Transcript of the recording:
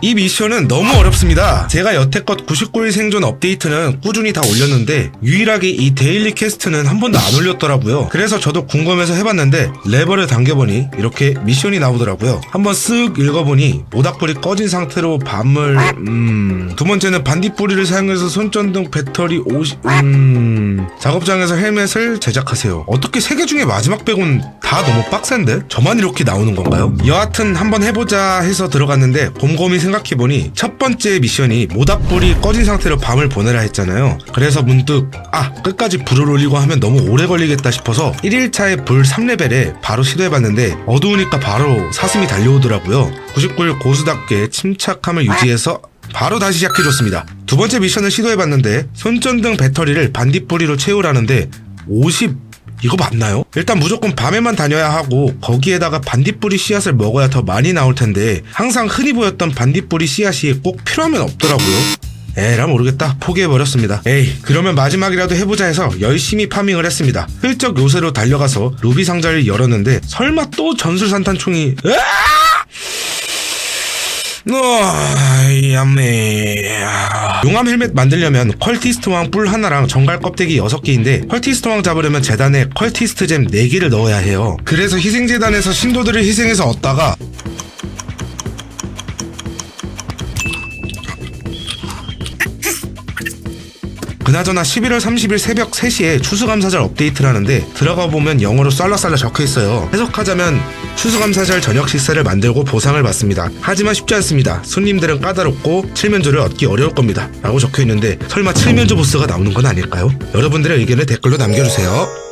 이 미션은 너무 어렵습니다. 제가 여태껏 99일 생존 업데이트는 꾸준히 다 올렸는데 유일하게 이 데일리 퀘스트는 한 번도 안 올렸더라고요. 그래서 저도 궁금해서 해봤는데 레버를 당겨보니 이렇게 미션이 나오더라고요. 한번 쓱 읽어보니 모닥불이 꺼진 상태로 밤을 음... 두 번째는 반딧불이를 사용해서 손전등 배터리 50... 음... 작업장에서 헬멧을 제작하세요. 어떻게 세 개 중에 마지막 빼곤 다 너무 빡센데? 저만 이렇게 나오는 건가요? 여하튼 한번 해보자 해서 들어갔는데 곰곰이 생각해보니 첫 번째 미션이 모닥불이 꺼진 상태로 밤을 보내라 했잖아요. 그래서 문득 아 끝까지 불을 올리고 하면 너무 오래 걸리겠다 싶어서 1일차에 불 3레벨에 바로 시도해봤는데 어두우니까 바로 사슴이 달려오더라고요. 99일 고수답게 침착함을 유지해서 바로 다시 시작해줬습니다. 두 번째 미션을 시도해봤는데 손전등 배터리를 반딧불이로 채우라는데 50 이거 맞나요? 일단 무조건 밤에만 다녀야 하고 거기에다가 반딧불이 씨앗을 먹어야 더 많이 나올 텐데 항상 흔히 보였던 반딧불이 씨앗이 꼭 필요하면 없더라고요. 에라 모르겠다 포기해버렸습니다 에이 그러면 마지막이라도 해보자 해서 열심히 파밍을 했습니다 훌쩍 요새로 달려가서 루비 상자를 열었는데 설마 또 전술산탄총이 으아! 어, 야매. 용암 헬멧 만들려면 컬티스트 왕 뿔 하나랑 정갈 껍데기 6개인데 컬티스트 왕 잡으려면 재단에 컬티스트 잼 4개를 넣어야 해요. 그래서 희생재단에서 신도들을 희생해서 얻다가 그나저나 11월 30일 새벽 3시에 추수감사절 업데이트를 하는데 들어가 보면 영어로 쌀라쌀라 적혀 있어요. 해석하자면 추수감사절 저녁 식사를 만들고 보상을 받습니다. 하지만 쉽지 않습니다. 손님들은 까다롭고 칠면조를 얻기 어려울 겁니다. 라고 적혀 있는데 설마 칠면조 보스가 나오는 건 아닐까요? 여러분들의 의견을 댓글로 남겨주세요.